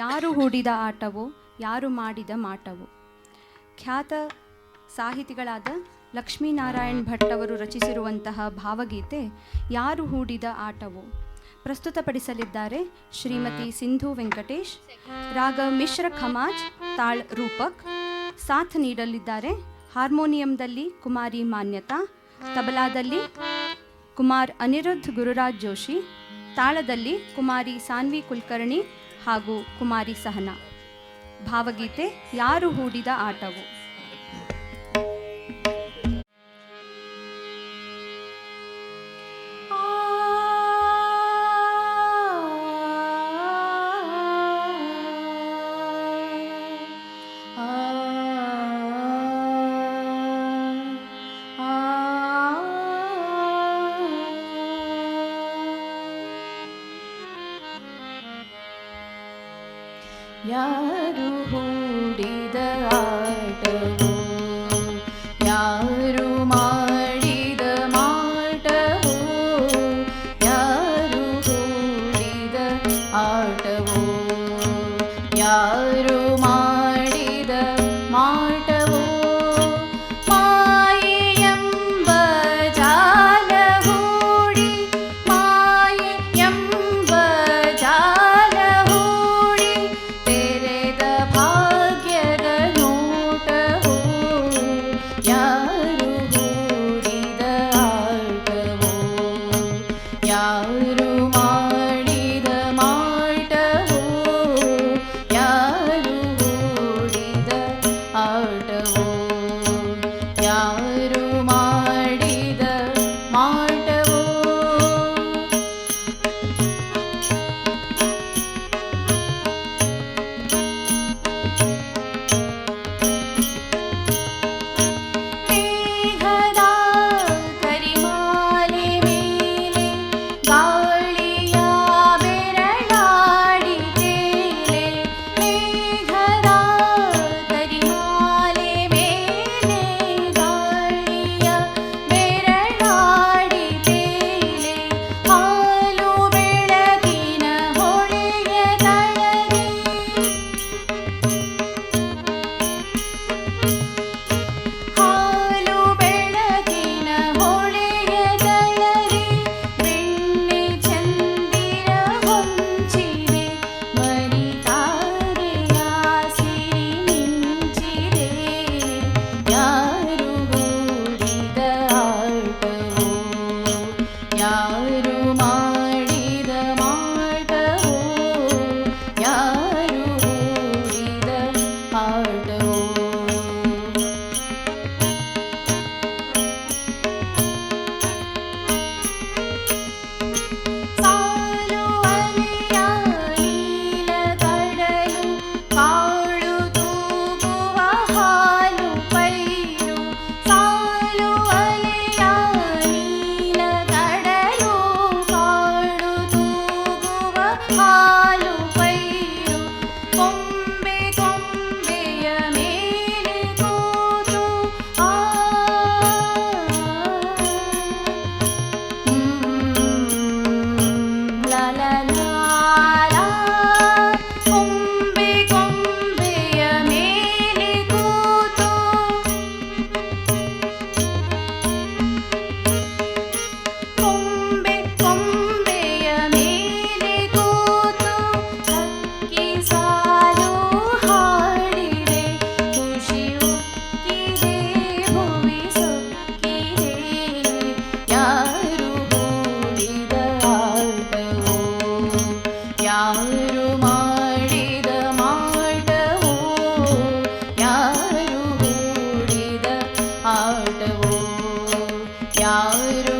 ಯಾರು ಹೂಡಿದ ಆಟವೋ, ಯಾರು ಮಾಡಿದ ಮಾಟವೋ. ಖ್ಯಾತ ಸಾಹಿತಿಗಳಾದ ಲಕ್ಷ್ಮೀನಾರಾಯಣ್ ಭಟ್ ಅವರು ರಚಿಸಿರುವಂತಹ ಭಾವಗೀತೆ ಯಾರು ಹೂಡಿದ ಆಟವೋ ಪ್ರಸ್ತುತಪಡಿಸಲಿದ್ದಾರೆ ಶ್ರೀಮತಿ ಸಿಂಧು ವೆಂಕಟೇಶ್, ರಾಗ ಮಿಶ್ರ ಖಮಾಜ್, ತಾಳ್ ರೂಪಕ್. ಸಾಥ್ ನೀಡಲಿದ್ದಾರೆ ಹಾರ್ಮೋನಿಯಂದಲ್ಲಿ ಕುಮಾರಿ ಮಾನ್ಯತಾ, ತಬಲಾದಲ್ಲಿ ಕುಮಾರ್ ಅನಿರುದ್ಧ್ ಗುರುರಾಜ್ ಜೋಶಿ, ತಾಳದಲ್ಲಿ ಕುಮಾರಿ ಸಾನ್ವಿ ಕುಲಕರ್ಣಿ ಹಾಗೂ ಕುಮಾರಿ ಸಹನಾ. ಭಾವಗೀತೆ ಯಾರು ಹೂಡಿದ ಆಟವು? ಯಾರು ಹೂಡಿದ ಆಟವು ಯಾರು ಮಾಡಿದ ಮಾಟವು ಯಾರು ಹೂಡಿದ ಆಟವು ಯಾರು ಮಾಡಿದ ಯಾರು